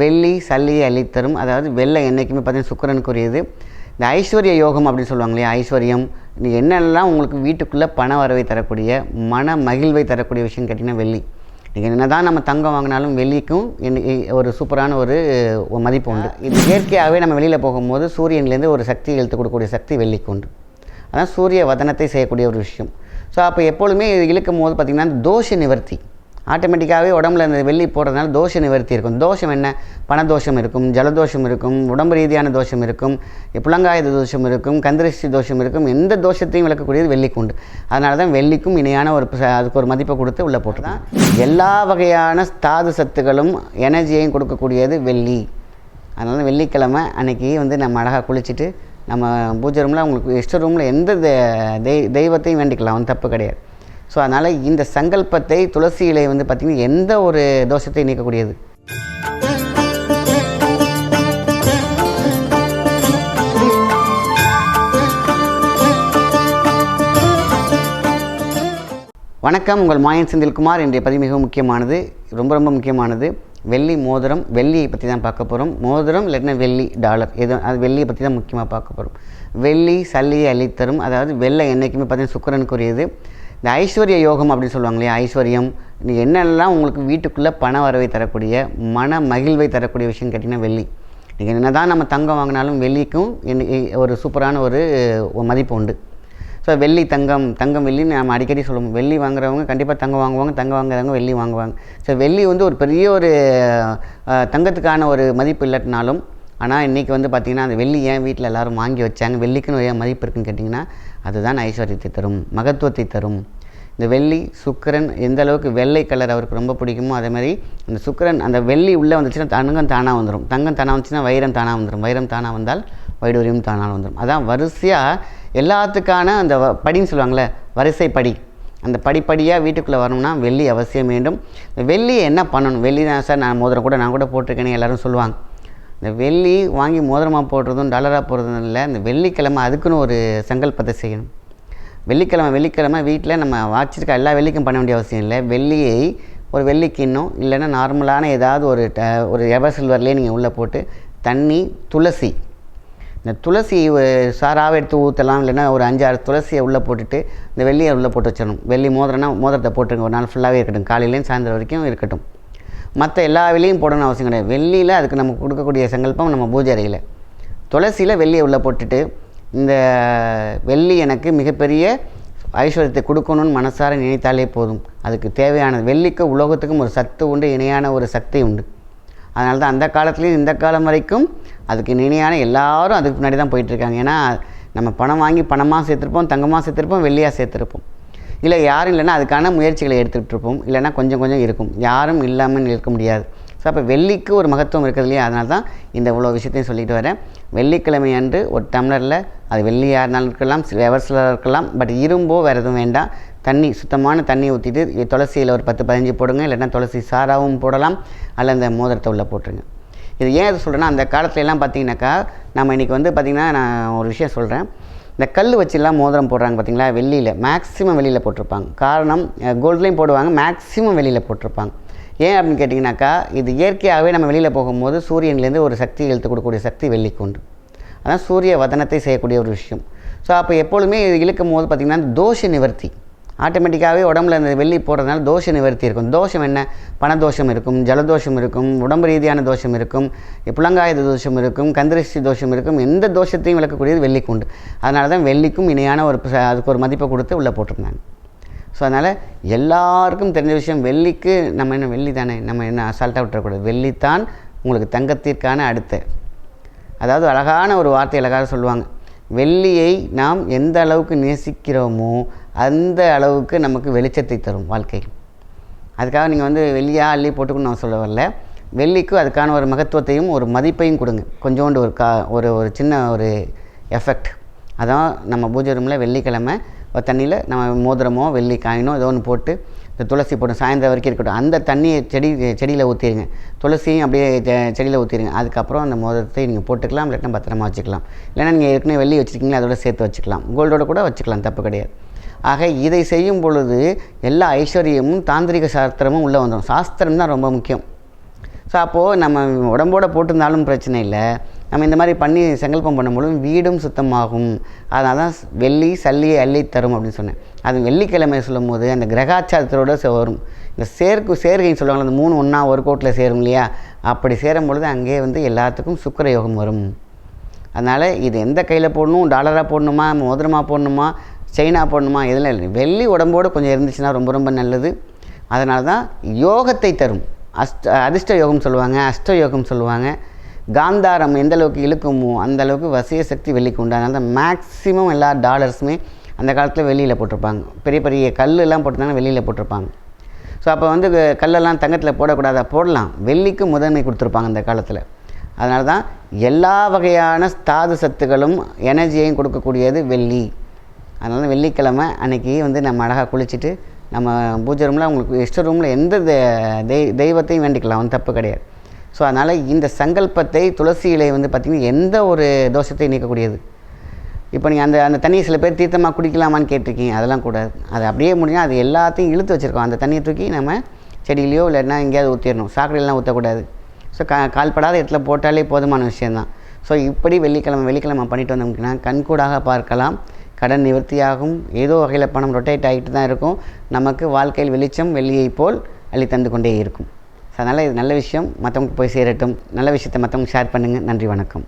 வெள்ளி சல்லியை அளித்தரும் அதாவது வெள்ளை என்றைக்குமே பார்த்தீங்கன்னா சுக்கரனுக்குரியது. இந்த ஐஸ்வர்ய யோகம் அப்படின்னு சொல்லுவாங்க இல்லையா ஐஸ்வர்யம். நீ என்னெல்லாம் உங்களுக்கு வீட்டுக்குள்ளே பண வரவை தரக்கூடிய மன மகிழ்வை தரக்கூடிய விஷயம் கேட்டிங்கன்னா வெள்ளி. நீங்கள் என்ன தான் நம்ம தங்கம் வாங்கினாலும் வெள்ளிக்கும் ஒரு சூப்பரான ஒரு ஒரு மதிப்பு உண்டு. இது இயற்கையாகவே நம்ம வெளியில் போகும்போது சூரியன்லேருந்து ஒரு சக்தி இழுத்து கொடுக்கக்கூடிய சக்தி வெள்ளிக்கு உண்டு. அதான் சூரிய வதனத்தை செய்யக்கூடிய ஒரு விஷயம். ஸோ அப்போ எப்பொழுதுமே இது இழுக்கும் போது பார்த்திங்கன்னா தோஷ நிவர்த்தி. ஆட்டோமேட்டிக்காகவே உடம்புல இந்த வெள்ளி போடுறதுனால தோஷ நிவர்த்தி இருக்கும். தோஷம் என்ன? பணதோஷம் இருக்கும் ஜலதோஷம் இருக்கும் உடம்பு ரீதியான தோஷம் இருக்கும் புலங்காயுத தோஷம் இருக்கும் கந்திருஷ்டி தோஷம் இருக்கும். எந்த தோஷத்தையும் விளக்கக்கூடியது வெள்ளிக்கு உண்டு அதனால தான் வெள்ளிக்கும் இணையான ஒரு அதுக்கு ஒரு மதிப்பை கொடுத்து உள்ளே போட்டுதான் எல்லா வகையான தாது சத்துக்களும் எனர்ஜியையும் கொடுக்கக்கூடியது வெள்ளி. அதனால தான் வெள்ளிக்கிழமை அன்னைக்கு வந்து நம்ம அழகாக குளிச்சுட்டு நம்ம பூஜை ரூமில் உங்களுக்கு இஷ்ட ரூமில் எந்த தெய்வத்தையும் வேண்டிக்கலாம். ஒன்றும் தப்பு கிடையாது. ஸோ அதனால் இந்த சங்கல்பத்தை துளசி இலை வந்து பார்த்திங்கன்னா எந்த ஒரு தோஷத்தையும் நீக்கக்கூடியது. வணக்கம். உங்கள் மாயன் செந்தில்குமார். இன்றைய பதிவு மிகவும் முக்கியமானது. ரொம்ப ரொம்ப முக்கியமானது. வெள்ளி மோதிரம் வெள்ளியை பற்றி தான் பார்க்க போகிறோம் மோதிரம் இல்லைன்னா வெள்ளி டாலர். எது அது வெள்ளியை பற்றி தான் முக்கியமாக பார்க்க போகிறோம் வெள்ளி சல்லியை அள்ளித்தரும். அதாவது வெள்ளை என்றைக்குமே பார்த்திங்கன்னா சுக்கரனுக்குரியது. இந்த ஐஸ்வர்ய யோகம் அப்படின்னு சொல்லுவாங்க இல்லையா ஐஸ்வர்யம். நீ என்னெல்லாம் உங்களுக்கு வீட்டுக்குள்ளே பண வரவை தரக்கூடிய மன மகிழ்வை தரக்கூடிய விஷயம் கேட்டிங்கன்னா வெள்ளி. நீங்கள் என்ன தான் நம்ம தங்கம் வாங்கினாலும் வெள்ளிக்கும் ஒரு சூப்பரான ஒரு மதிப்பு உண்டு. ஸோ வெள்ளி தங்கம் தங்கம் வெள்ளின்னு நம்ம அடிக்கடி சொல்லுவோம். வெள்ளி வாங்குறவங்க கண்டிப்பாக தங்கம் வாங்குவாங்க தங்கம் வாங்குறவங்க வெள்ளி வாங்குவாங்க. ஸோ வெள்ளி வந்து ஒரு பெரிய ஒரு தங்கத்துக்கான ஒரு மதிப்பு இல்லாட்டினாலும் ஆனால் இன்றைக்கி வந்து பார்த்திங்கன்னா அந்த வெள்ளி ஏன் வீட்டில் எல்லாரும் வாங்கி வச்சாங்க? வெள்ளிக்குன்னு ஏன் மதிப்பு இருக்குன்னு கேட்டிங்கன்னா அதுதான் ஐஸ்வர்யத்தை தரும் மகத்துவத்தை தரும். இந்த வெள்ளி சுக்கிரன் எந்த அளவுக்கு வெள்ளை கலர் அவருக்கு ரொம்ப பிடிக்குமோ அதே மாதிரி அந்த சுக்கரன் அந்த வெள்ளி உள்ளே வந்துச்சுன்னா தங்கம் தானாக வந்துடும் தங்கம் தானாக வந்துச்சுன்னா வைரம் தானாக வந்துடும் வைரம் தானாக வந்தால் வைடூரியம் தானாக வந்துடும் அதான் வரிசையாக எல்லாத்துக்கான அந்த வ- படின்னு சொல்லுவாங்கள்ல வரிசை படி அந்த படிப்படியாக வீட்டுக்குள்ளே வரணும்னா வெள்ளி அவசியம் வேண்டும். இந்த வெள்ளியை என்ன பண்ணணும்? வெள்ளி தான் சார் நான் மோதிரம் கூட நான் கூட போட்டிருக்கேன்னு எல்லோரும் சொல்லுவாங்க. இந்த வெள்ளி வாங்கி மோதிரமாக போடுறதும் டாலராக போடுறதும் இல்லை இந்த வெள்ளிக்கிழமை அதுக்குன்னு ஒரு சங்கல்பத்தை செய்யணும். வெள்ளிக்கிழமை வெள்ளிக்கிழமை வீட்டில் நம்ம வச்சிருக்க எல்லா வெள்ளிக்கும் பண்ண வேண்டிய அவசியம் இல்லை. வெள்ளியை ஒரு வெள்ளி கிண்ணம் இல்லைன்னா நார்மலான ஏதாவது ஒரு ட ஒரு எவர் சில்வர்லேயே நீங்கள் உள்ளே போட்டு தண்ணி துளசி. இந்த துளசி ஒரு சாராவை எடுத்து ஊற்றலாம் இல்லைன்னா ஒரு அஞ்சாறு துளசியை உள்ளே போட்டுட்டு இந்த வெள்ளியை உள்ளே போட்டு வச்சிடணும். வெள்ளி மோதிரம்னா மோதிரத்தை போட்டுருங்க. ஒரு நாள் ஃபுல்லாகவே இருக்கட்டும். காலையிலேயும் சாயந்தரம் வரைக்கும் இருக்கட்டும். மற்ற எல்லா வெள்ளியும் போடணும் அவசியம் கிடையாது. வெள்ளியில் அதுக்கு நம்ம கொடுக்கக்கூடிய சங்கல்பம் நம்ம பூஜை அறையில். துளசியில் வெள்ளியை உள்ளே போட்டுட்டு இந்த வெள்ளி எனக்கு மிகப்பெரிய ஐஸ்வர்யத்தை கொடுக்கணும்னு மனசார நினைத்தாலே போதும். அதுக்கு தேவையானது வெள்ளிக்கு உலோகத்துக்கும் ஒரு சத்து உண்டு இணையான ஒரு சக்தி உண்டு. அதனால தான் அந்த காலத்துலேயும் இந்த காலம் வரைக்கும் அதுக்கு இணையான எல்லாரும் அதுக்கு முன்னாடி தான் போயிட்டுருக்காங்க ஏன்னா நம்ம பணம் வாங்கி பணமாக சேர்த்துருப்போம் தங்கமாக சேர்த்துருப்போம் வெள்ளியாக சேர்த்துருப்போம். இல்லை யாரும் இல்லைன்னா அதுக்கான முயற்சிகளை எடுத்துகிட்டு இருப்போம் இல்லைன்னா கொஞ்சம் கொஞ்சம் இருக்கும். யாரும் இல்லாமல் இருக்க முடியாது. ஸோ அப்போ வெள்ளிக்கு ஒரு மகத்துவம் இருக்குது இல்லையா? அதனால தான் இந்த இவ்வளோ விஷயத்தையும் சொல்லிட்டு வரேன். வெள்ளிக்கிழமை அன்று ஒரு டம்ளரில் அது வெள்ளியாக இருந்தாலும் இருக்கலாம் எவர்ஸில் இருக்கலாம் பட் இரும்போ வேறு எதுவும் வேண்டாம். தண்ணி சுத்தமான தண்ணி ஊற்றிட்டு துளசியில் ஒரு பத்து பதினஞ்சு போடுங்க. இல்லைன்னா துளசி சாராவும் போடலாம். அல்ல அந்த மோதிரத்தை உள்ளே போட்டுருங்க. இது ஏன் அது சொல்கிறேன்னா அந்த காலத்துலலாம் பார்த்தீங்கன்னாக்கா நம்ம இன்றைக்கி வந்து பார்த்திங்கன்னா நான் ஒரு விஷயம் சொல்கிறேன் இந்த கல் வச்சுலாம் மோதிரம் போடுறாங்க பார்த்தீங்களா? வெள்ளியில் மேக்ஸிமம் வெளியில் போட்டிருப்பாங்க. காரணம் கோல்ட்லேயும் போடுவாங்க மேக்ஸிமம் வெளியில் போட்டிருப்பாங்க. ஏன் அப்படின்னு கேட்டிங்கனாக்கா இது இயற்கையாகவே நம்ம வெளியில் போகும்போது சூரியன்லேருந்து ஒரு சக்தி இழுத்து கொடுக்கக்கூடிய சக்தி வெள்ளிக்கு உண்டு அதான் சூரிய வதனத்தை செய்யக்கூடிய ஒரு விஷயம். ஸோ அப்போ எப்பொழுதுமே இது இழுக்கும் போது பார்த்திங்கன்னா தோஷ நிவர்த்தி. ஆட்டோமேட்டிக்காகவே உடம்புல இந்த வெள்ளி போடுறதுனால தோஷ நிவர்த்தி இருக்கும். தோஷம் என்ன? பணதோஷம் இருக்கும் ஜலதோஷம் இருக்கும் உடம்பு ரீதியான தோஷம் இருக்கும் புலங்காயுத தோஷம் இருக்கும் கந்திருஷ்டி தோஷம் இருக்கும். எந்த தோஷத்தையும் விளக்கக்கூடியது வெள்ளிக்கு உண்டு அதனால தான் வெள்ளிக்கும் இணையான ஒரு அதுக்கு ஒரு மதிப்பை கொடுத்து உள்ளே போட்டிருந்தாங்க. ஸோ அதனால் எல்லாருக்கும் தெரிஞ்ச விஷயம் வெள்ளிக்கு நம்ம என்ன வெள்ளி தானே நம்ம என்ன அசால்ட்டாக விட்டுறக்கூடாது. வெள்ளித்தான் உங்களுக்கு தங்கத்திற்கான அடுத்த. அதாவது அழகான ஒரு வார்த்தை அழகாக சொல்லுவாங்க. வெள்ளியை நாம் எந்த அளவுக்கு நேசிக்கிறோமோ அந்த அளவுக்கு நமக்கு வெளிச்சத்தை தரும் வாழ்க்கை. அதுக்காக நீங்கள் வந்து வெள்ளியாக அள்ளி போட்டுக்கணும் நான் சொல்ல வரல. வெள்ளிக்கு அதுக்கான ஒரு மகத்துவத்தையும் ஒரு மதிப்பையும் கொடுங்க. கொஞ்சோண்டு ஒரு கா ஒரு ஒரு சின்ன ஒரு எஃபெக்ட் அதான் நம்ம பூஜை ரூமில் வெள்ளிக்கிழமை ஒரு தண்ணியில் நம்ம மோதிரமோ வெள்ளி காயினோ ஏதோ ஒன்று போட்டு இந்த துளசி போட்டு சாயந்தரம் வரைக்கும் இருக்கட்டும். அந்த தண்ணியை செடி செடியில் ஊற்றிடுங்க துளசியும் அப்படியே செடியில் ஊற்றிடுங்க அதுக்கப்புறம் அந்த மோதிரத்தை நீங்கள் போட்டுக்கலாம். இல்லாட்டினா பத்திரமா வச்சுக்கலாம். இல்லைன்னா நீங்கள் ஏற்கனவே வெள்ளி வச்சுருக்கீங்களா அதோட சேர்த்து வச்சுக்கலாம். கோல்டோட கூட வச்சுக்கலாம். தப்பு கிடையாது. ஆக இதை செய்யும் பொழுது எல்லா ஐஸ்வர்யமும் தாந்திரிக சாஸ்திரமும் உள்ளே வந்துடும் சாஸ்திரம் தான் ரொம்ப முக்கியம். ஸோ அப்போது நம்ம உடம்போட போட்டிருந்தாலும் பிரச்சனை இல்லை. நம்ம இந்த மாதிரி பண்ணி சங்கல்பம் பண்ணும்பொழுது வீடும் சுத்தமாகும். அதனால தான் வெள்ளி சல்லியை அள்ளி தரும் அப்படின்னு சொன்னேன். அது வெள்ளிக்கிழமை சொல்லும் போது அந்த கிரகாச்சாரத்தோடு சே- வரும் இந்த சேர்க்கு சேர்க்கைன்னு சொல்லுவாங்க அந்த மூணு ஒன்றா ஒரு கோட்டில் சேரும் இல்லையா? அப்படி சேரும் பொழுது அங்கே வந்து எல்லாத்துக்கும் சுக்கிர யோகம் வரும். அதனால் இது எந்த கையில் போடணும்? டாலராக போடணுமா? மோதிரமாக போடணுமா? செயினாக போடணுமா? இதெல்லாம் இல்லை வெள்ளி உடம்போடு கொஞ்சம் இருந்துச்சுன்னா ரொம்ப ரொம்ப நல்லது. அதனால தான் யோகத்தை தரும். அஷ்ட அதிர்ஷ்ட யோகம் சொல்லுவாங்க அஷ்ட யோகம் சொல்லுவாங்க. காந்தாரம் எந்த அளவுக்கு இழுக்குமோ அந்த அளவுக்கு வசிய சக்தி வெள்ளிக்கு உண்டு. அதனால தான் மேக்ஸிமம் எல்லா டாலர்ஸுமே அந்த காலத்தில் வெளியில் போட்டிருப்பாங்க. பெரிய பெரிய கல்லெல்லாம் போட்டிருந்தாங்கன்னா வெளியில் போட்டிருப்பாங்க. ஸோ அப்போ வந்து கல்லெல்லாம் தங்கத்தில் போடக்கூடாதா? போடலாம். வெள்ளிக்கு முதன்மை கொடுத்துருப்பாங்க அந்த காலத்தில். அதனால தான் எல்லா வகையான தாது சத்துக்களும் எனர்ஜியையும் கொடுக்கக்கூடியது வெள்ளி. அதனால் வெள்ளிக்கிழம வெள்ளிக்கிழமை அன்னைக்கு வந்து நம்ம அழகாக குளிச்சுட்டு நம்ம பூஜை ரூமில் உங்களுக்கு இஷ்ட ரூமில் எந்த தெய் தெய்வத்தையும் வேண்டிக்கலாம் ஒன்றும் தப்பு கிடையாது. ஸோ அதனால் இந்த சங்கல்பத்தை துளசி இலை வந்து பார்த்திங்கன்னா எந்த ஒரு தோஷத்தையும் நீக்கக்கூடியது. இப்போ நீங்கள் அந்த அந்த தண்ணியை சில பேர் தீர்த்தமாக குடிக்கலாமான்னு கேட்டிருக்கீங்க அதெல்லாம் கூடாது அது அப்படியே முடிஞ்சால் அது எல்லாத்தையும் இழுத்து வச்சுருக்கோம். அந்த தண்ணியை தூக்கி நம்ம செடியிலையோ இல்லைன்னா எங்கேயாவது ஊற்றிடணும் சாக்கடையெல்லாம் ஊற்றக்கூடாது ஸோ கா கால்படாத இடத்துல போட்டாலே போதுமான விஷயந்தான் ஸோ இப்படி வெள்ளிக்கிழமை வெள்ளிக்கிழமை பண்ணிட்டு வந்தோம்னா கண்கூடாக பார்க்கலாம். கடன் நிவர்த்தியாகும். ஏதோ வகையில் பணம் ரொட்டேட் ஆகிட்டு தான் இருக்கும். நமக்கு வாழ்க்கையில் வெளிச்சம் வெள்ளியைப் போல் அள்ளி தந்து கொண்டே இருக்கும். ஸோ அதனால் இது நல்ல விஷயம். மற்றவங்களுக்கு போய் சேரட்டும். நல்ல விஷயத்தை மற்றவங்க ஷேர் பண்ணுங்கள் நன்றி வணக்கம்.